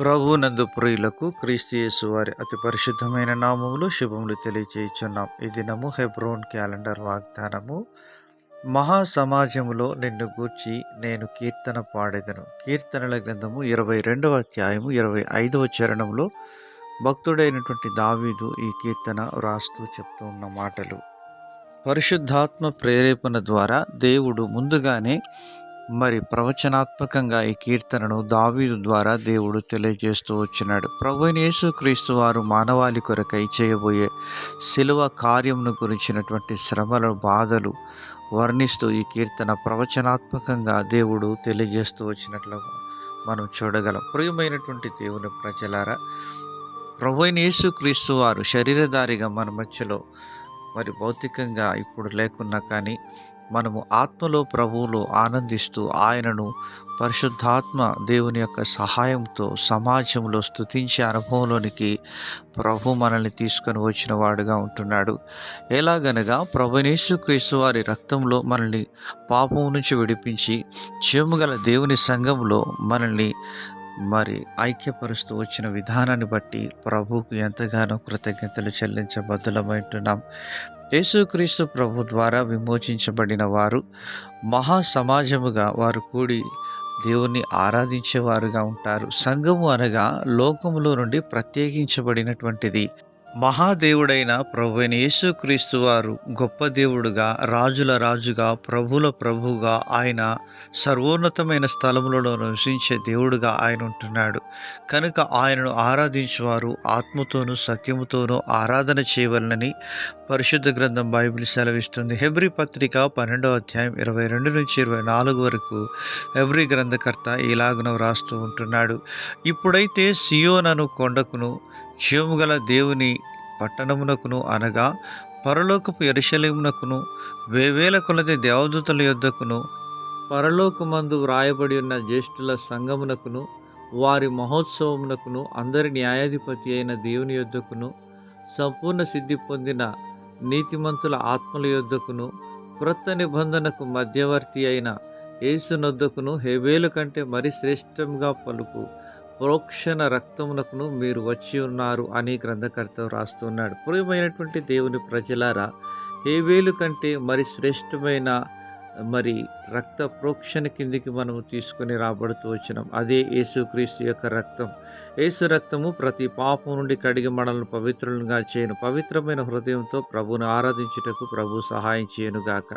ప్రభునందు ప్రియులకు క్రీస్తు వారి అతి పరిశుద్ధమైన నామములు శుభములు తెలియచేయుచున్నాం. ఈ దినము హెబ్రోన్ క్యాలెండర్ వాగ్దానము. మహాసమాజములో నిన్ను గూర్చి నేను కీర్తన పాడేదను. కీర్తనల గ్రంథము ఇరవై రెండవ అధ్యాయము ఇరవై ఐదవ చరణంలో భక్తుడైనటువంటి దావీదు ఈ కీర్తన వ్రాస్తూ చెప్తూ ఉన్న మాటలు. పరిశుద్ధాత్మ ప్రేరేపణ ద్వారా దేవుడు ముందుగానే మరి ప్రవచనాత్మకంగా ఈ కీర్తనను దావీదు ద్వారా దేవుడు తెలియజేస్తూ వచ్చినాడు. ప్రభుని యేసుక్రీస్తు వారు మానవాళి కొరకై చేయబోయే శిలువ కార్యమును గురించినటువంటి శ్రమల బాధలు వర్ణిస్తూ ఈ కీర్తన ప్రవచనాత్మకంగా దేవుడు తెలియజేస్తూ వచ్చినట్లు మనం చూడగలం. ప్రియమైనటువంటి దేవుని ప్రజలారా ప్రభుని యేసుక్రీస్తు వారు శరీరధారిగా మన మధ్యలో మరి భౌతికంగా ఇప్పుడు లేకున్నా కానీ మనము ఆత్మలో ప్రభువులో ఆనందిస్తూ ఆయనను పరిశుద్ధాత్మ దేవుని యొక్క సహాయంతో సమాజంలో స్థుతించే అనుభవంలోనికి ప్రభు మనల్ని తీసుకొని వచ్చిన వాడుగా ఉంటున్నాడు. ఎలాగనగా ప్రభునేశ్వక్రీస్తు వారి రక్తంలో మనల్ని పాపం నుంచి విడిపించి చేముగల దేవుని సంఘంలో మనల్ని మరి ఐక్యపరుస్తూ వచ్చిన విధానాన్ని బట్టి ప్రభువుకు ఎంతగానో కృతజ్ఞతలు చెల్లించబద్దులమైంటున్నాం యేసుక్రీస్తు ప్రభు ద్వారా విమోచించబడిన వారు మహా సమాజముగా వారు కూడి దేవుణ్ణి ఆరాధించేవారుగా ఉంటారు. సంఘము అనగా లోకములో నుండి ప్రత్యేకించబడినటువంటిది. మహాదేవుడైన ప్రభువైన యేసుక్రీస్తు వారు గొప్ప దేవుడుగా రాజుల రాజుగా ప్రభుల ప్రభుగా ఆయన సర్వోన్నతమైన స్థలములలో నివసించే దేవుడుగా ఆయన ఉంటున్నాడు. కనుక ఆయనను ఆరాధించేవారు ఆత్మతోనూ సత్యముతోనూ ఆరాధన చేయవలనని పరిశుద్ధ గ్రంథం బైబిల్ సెలవిస్తుంది. హెబ్రి పత్రిక పన్నెండవ అధ్యాయం ఇరవై రెండు నుంచి ఇరవై నాలుగు వరకు హెబ్రి గ్రంథకర్త ఇలాగున వ్రాస్తూ ఉంటున్నాడు. ఇప్పుడైతే సియోనను కొండకును జీవముగల దేవుని పట్టణమునకును అనగా పరలోకపు ఎరుశలేమునకును వేవేల కొలది దేవదూతల యొద్దకును పరలోకమందు వ్రాయబడి ఉన్న జ్యేష్ఠుల సంగమునకును వారి మహోత్సవమునకును అందరి న్యాయాధిపతి అయిన దేవుని యొద్దకును సంపూర్ణ సిద్ధి పొందిన నీతిమంతుల ఆత్మల యొద్దకును క్రొత్త నిబంధనకు మధ్యవర్తి అయిన యేసునొద్దకును హెబేలు కంటే మరి శ్రేష్టంగా పలుకు. ప్రోక్షణ రక్తమునకును మీరు వచ్చి ఉన్నారు అని గ్రంథకర్త రాస్తున్నాడు ప్రియమైనటువంటి దేవుని ప్రజలారా హేవేలు కంటే మరి శ్రేష్టమైన మరి రక్త ప్రోక్షణ కిందికి మనము తీసుకొని రాబడుతూ వచ్చినాం. అదే యేసుక్రీస్తు యొక్క రక్తం. యేసు రక్తము ప్రతి పాపం నుండి కడిగి మనల్ని పవిత్రులుగా చేయను. పవిత్రమైన హృదయంతో ప్రభుని ఆరాధించుటకు ప్రభు సహాయం చేయనుగాక.